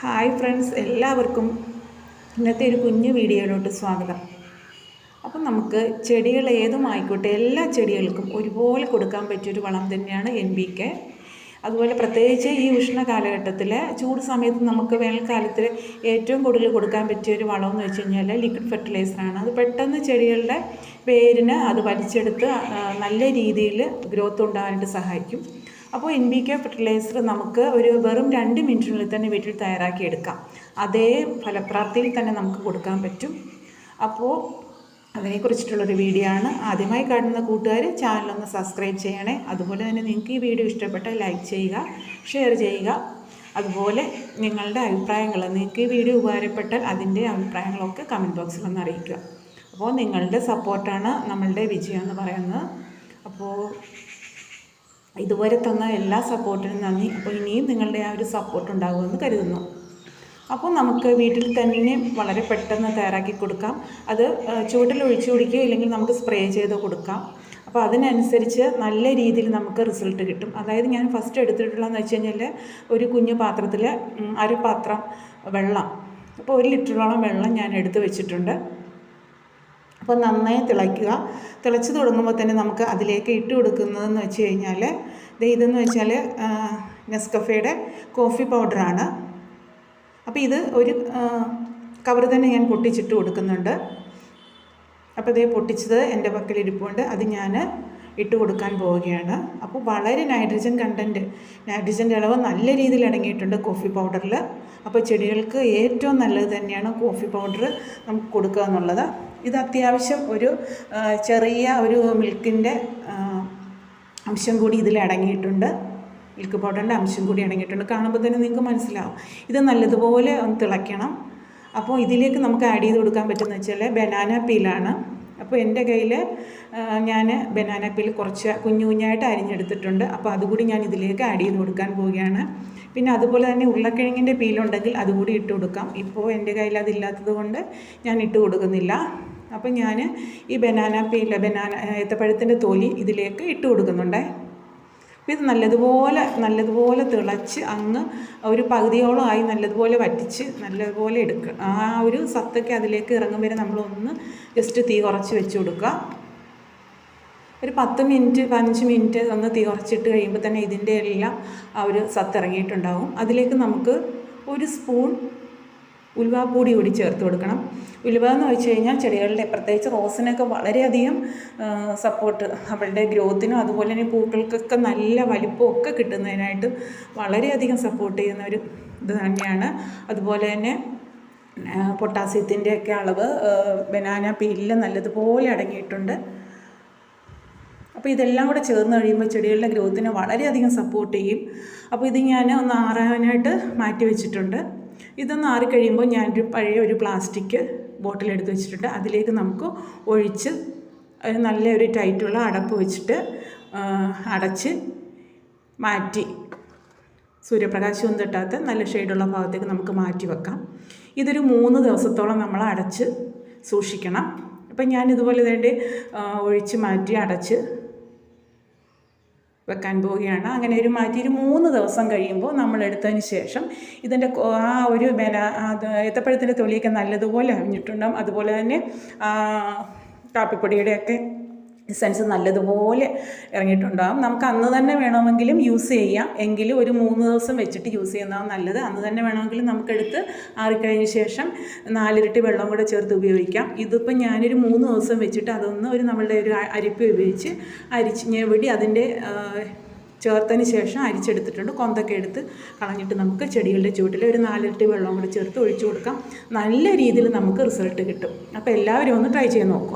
Hi friends എല്ലാവർക്കും ഇന്നത്തെ ഒരു കുഞ്ഞു വീഡിയോയിലോട്ട് സ്വാഗതം. അപ്പം നമുക്ക് ചെടികൾ ഏതുമായിക്കോട്ടെ എല്ലാ ചെടികൾക്കും ഒരുപോലെ കൊടുക്കാൻ പറ്റിയൊരു വളം തന്നെയാണ് എൻ ബി കെ അതുപോലെ പ്രത്യേകിച്ച് ഈ ഉഷ്ണ കാലഘട്ടത്തിൽ ചൂട് സമയത്ത് നമുക്ക് വേനൽക്കാലത്തിൽ ഏറ്റവും കൂടുതൽ കൊടുക്കാൻ പറ്റിയ ഒരു വളം എന്ന് വെച്ച് കഴിഞ്ഞാൽ ലിക്വിഡ് ഫെർട്ടിലൈസറാണ് അത് പെട്ടെന്ന് ചെടികളുടെ വേരിന് അത് വലിച്ചെടുത്ത് നല്ല രീതിയിൽ ഗ്രോത്ത് ഉണ്ടാകാനായിട്ട് സഹായിക്കും. അപ്പോൾ എൻ ബി കെ ഫെർട്ടിലൈസർ നമുക്ക് ഒരു വെറും രണ്ട് മിനിറ്റിനുള്ളിൽ തന്നെ വീട്ടിൽ തയ്യാറാക്കി എടുക്കാം. അതേ ഫലപ്രാപ്തിയിൽ തന്നെ നമുക്ക് കൊടുക്കാൻ പറ്റും. അപ്പോൾ അതിനെക്കുറിച്ചിട്ടുള്ളൊരു വീഡിയോ ആണ്. ആദ്യമായി കാണുന്ന കൂട്ടുകാർ ചാനലൊന്ന് സബ്സ്ക്രൈബ് ചെയ്യണേ. അതുപോലെ തന്നെ നിങ്ങൾക്ക് ഈ വീഡിയോ ഇഷ്ടപ്പെട്ട ലൈക്ക് ചെയ്യുക ഷെയർ ചെയ്യുക. അതുപോലെ നിങ്ങളുടെ അഭിപ്രായങ്ങൾ നിങ്ങൾക്ക് ഈ വീഡിയോ ഉപകാരപ്പെട്ടാൽ അതിന്റെ അഭിപ്രായങ്ങളൊക്കെ കമന്റ് ബോക്സിൽ ഒന്ന് അറിയിക്കുക. അപ്പോൾ നിങ്ങളുടെ സപ്പോർട്ടാണ് നമ്മളുടെ വിജയം എന്ന് പറയുന്നത്. അപ്പോൾ ഇതുവരെ തന്ന എല്ലാ സപ്പോർട്ടിനും നന്ദി. അപ്പോൾ ഇനിയും നിങ്ങളുടെ ആ ഒരു സപ്പോർട്ട് ഉണ്ടാകുമെന്ന് കരുതുന്നു. അപ്പോൾ നമുക്ക് വീട്ടിൽ തന്നെ വളരെ പെട്ടെന്ന് തയ്യാറാക്കി കൊടുക്കാം. അത് ചൂട്ടിൽ ഒഴിച്ചു കുടിക്കുക ഇല്ലെങ്കിൽ നമുക്ക് സ്പ്രേ ചെയ്ത് കൊടുക്കാം. അപ്പോൾ അതിനനുസരിച്ച് നല്ല രീതിയിൽ നമുക്ക് റിസൾട്ട് കിട്ടും. അതായത് ഞാൻ ഫസ്റ്റ് എടുത്തിട്ടുള്ളതെന്ന് വെച്ച് കഴിഞ്ഞാൽ ഒരു കുഞ്ഞു പാത്രത്തിൽ അരപാത്രം അര പാത്രം വെള്ളം. അപ്പോൾ ഒരു ലിറ്ററോളം വെള്ളം ഞാൻ എടുത്ത് വെച്ചിട്ടുണ്ട്. അപ്പോൾ നന്നായി തിളയ്ക്കുക. തിളച്ച് തുടങ്ങുമ്പോൾ തന്നെ നമുക്ക് അതിലേക്ക് ഇട്ട് കൊടുക്കുന്നതെന്ന് വെച്ച് കഴിഞ്ഞാൽ ഇതെന്ന് വെച്ചാൽ നെസ്കഫയുടെ കോഫി പൗഡറാണ് അപ്പോൾ ഇത് ഒരു കവർ തന്നെ ഞാൻ പൊട്ടിച്ചിട്ട് കൊടുക്കുന്നുണ്ട്. അപ്പോൾ ഇതേ പൊട്ടിച്ചത് എന്റെ പക്കലിരിപ്പുണ്ട് അത് ഞാൻ ഇട്ട് കൊടുക്കാൻ പോവുകയാണ്. അപ്പോൾ വളരെ നൈട്രജൻ കണ്ടന്റ് നൈട്രജന്റെ അളവ് നല്ല രീതിയിൽ അടങ്ങിയിട്ടുണ്ട് കോഫി പൗഡറിൽ. അപ്പോൾ ചെടികൾക്ക് ഏറ്റവും നല്ലത് തന്നെയാണ് കോഫി പൗഡർ നമുക്ക് കൊടുക്കുക എന്നുള്ളത്. ഇത് അത്യാവശ്യം ഒരു ചെറിയ ഒരു മിൽക്കിന്റെ അംശം കൂടി ഇതിൽ അടങ്ങിയിട്ടുണ്ട്. മിൽക്ക് പൗഡറിന്റെ അംശം കൂടി അടങ്ങിയിട്ടുണ്ട്. കാണുമ്പോൾ തന്നെ നിങ്ങൾക്ക് മനസ്സിലാവും. ഇത് നല്ലതുപോലെ ഒന്ന് തിളയ്ക്കണം. അപ്പോൾ ഇതിലേക്ക് നമുക്ക് ആഡ് ചെയ്ത് കൊടുക്കാൻ പറ്റുന്ന വെച്ചാൽ ബനാന പീലാണ് അപ്പോൾ എന്റെ കയ്യിൽ ഞാൻ ബനാന പീൽ കുറച്ച് കുഞ്ഞു കുഞ്ഞായിട്ട് അരിഞ്ഞെടുത്തിട്ടുണ്ട്. അപ്പോൾ അതുകൂടി ഞാൻ ഇതിലേക്ക് ആഡ് ചെയ്ത് കൊടുക്കാൻ പോവുകയാണ്. പിന്നെ അതുപോലെ തന്നെ ഉരുളക്കിഴങ്ങിന്റെ പീലുണ്ടെങ്കിൽ അതുകൂടി ഇട്ട് കൊടുക്കാം. ഇപ്പോൾ എന്റെ കയ്യിൽ അതില്ലാത്തത് കൊണ്ട് ഞാൻ ഇട്ട് കൊടുക്കുന്നില്ല. അപ്പം ഞാൻ ഈ ബനാന പീൽ ബനാന ഏത്തപ്പഴത്തിന്റെ തൊലി ഇതിലേക്ക് ഇട്ട് കൊടുക്കുന്നുണ്ടേ. ഇത് നല്ലതുപോലെ നല്ലതുപോലെ തിളച്ച് അങ്ങ് ഒരു പകുതിയോളം ആയി നല്ലതുപോലെ വറ്റിച്ച് നല്ലതുപോലെ എടുക്കുക ആ ഒരു സത്തൊക്കെ അതിലേക്ക് ഇറങ്ങും വരെ നമ്മളൊന്ന് ജസ്റ്റ് തീ കുറച്ച് വെച്ച് കൊടുക്കുക. ഒരു പത്ത് മിനിറ്റ് പതിനഞ്ച് മിനിറ്റ് ഒന്ന് തീ കുറച്ചിട്ട് കഴിയുമ്പോൾ തന്നെ ഇതിന്റെ എല്ലാം ആ ഒരു സത്ത് ഇറങ്ങിയിട്ടുണ്ടാവും. അതിലേക്ക് നമുക്ക് ഒരു സ്പൂൺ ഉലുവാപ്പൊടി കൂടി ചേർത്ത് കൊടുക്കണം. ഉലുവ എന്ന് വെച്ച് കഴിഞ്ഞാൽ ചെടികളുടെ പ്രത്യേകിച്ച് റോസിനൊക്കെ വളരെയധികം സപ്പോർട്ട് അവളുടെ ഗ്രോത്തിനും അതുപോലെ തന്നെ പൂക്കൾക്കൊക്കെ നല്ല വലിപ്പവും ഒക്കെ കിട്ടുന്നതിനായിട്ട് വളരെയധികം സപ്പോർട്ട് ചെയ്യുന്ന ഒരു ഇത് തന്നെയാണ്. അതുപോലെ തന്നെ പൊട്ടാസ്യത്തിന്റെ ഒക്കെ അളവ് ബനാന പീലിൽ നല്ലതുപോലെ അടങ്ങിയിട്ടുണ്ട്. അപ്പോൾ ഇതെല്ലാം കൂടെ ചേർന്ന് കഴിയുമ്പോൾ ചെടികളുടെ ഗ്രോത്തിനെ വളരെയധികം സപ്പോർട്ട് ചെയ്യും. അപ്പോൾ ഇത് ഞാൻ ഒന്ന് ആറാനായിട്ട് മാറ്റി വെച്ചിട്ടുണ്ട്. ഇതൊന്ന് ആറിക്കഴിയുമ്പോൾ ഞാനൊരു പഴയ ഒരു പ്ലാസ്റ്റിക് ബോട്ടിൽ എടുത്ത് വെച്ചിട്ടുണ്ട്. അതിലേക്ക് നമുക്ക് ഒഴിച്ച് ഒരു നല്ല ഒരു ടൈറ്റുള്ള അടപ്പ് വെച്ചിട്ട് അടച്ച് മാറ്റി. സൂര്യപ്രകാശമൊന്നും തട്ടാത്ത നല്ല ഷെയ്ഡുള്ള ഭാഗത്തേക്ക് നമുക്ക് മാറ്റി വെക്കാം. ഇതൊരു മൂന്ന് ദിവസത്തോളം നമ്മൾ അടച്ച് സൂക്ഷിക്കണം. അപ്പം ഞാൻ ഇതുപോലെ തന്നെ ഒഴിച്ച് മാറ്റി അടച്ച് വെക്കാൻ പോവുകയാണ്. അങ്ങനെ ഒരു മാറ്റി ഒരു മൂന്ന് ദിവസം കഴിയുമ്പോൾ നമ്മൾ എടുത്തതിന് ശേഷം ഇതിന്റെ ആ ഒരു മേന അത് ഏത്തപ്പഴത്തിന്റെ തൊലിയൊക്കെ നല്ലതുപോലെ അഴിഞ്ഞിട്ടുണ്ടാകും അതുപോലെ തന്നെ കാപ്പിപ്പൊടിയുടെയൊക്കെ എസൻസ് നല്ലതുപോലെ ഇറങ്ങിയിട്ടുണ്ടാകും നമുക്ക് അന്ന് തന്നെ വേണമെങ്കിലും യൂസ് ചെയ്യാം. എങ്കിലും ഒരു മൂന്ന് ദിവസം വെച്ചിട്ട് യൂസ് ചെയ്യുന്നതാണ് നല്ലത്. അന്ന് തന്നെ വേണമെങ്കിലും നമുക്കെടുത്ത് ആറിക്കഴിഞ്ഞ ശേഷം നാലിരട്ടി വെള്ളം കൂടെ ചേർത്ത് ഉപയോഗിക്കാം. ഇതിപ്പോൾ ഞാനൊരു മൂന്ന് ദിവസം വെച്ചിട്ട് അതൊന്ന് ഒരു നമ്മളുടെ ഒരു അരിപ്പ് ഉപയോഗിച്ച് അരിച്ച് ഞെവിടി അതിന്റെ ചേർത്തതിന് ശേഷം അരിച്ചെടുത്തിട്ടുണ്ട്. കൊന്തൊക്കെ എടുത്ത് കളഞ്ഞിട്ട് നമുക്ക് ചെടികളുടെ ചുവട്ടിൽ ഒരു നാലിരട്ടി വെള്ളം കൂടി ചേർത്ത് ഒഴിച്ചു കൊടുക്കാം. നല്ല രീതിയിൽ നമുക്ക് റിസൾട്ട് കിട്ടും. അപ്പോൾ എല്ലാവരും ഒന്ന് ട്രൈ ചെയ്ത് നോക്കുക.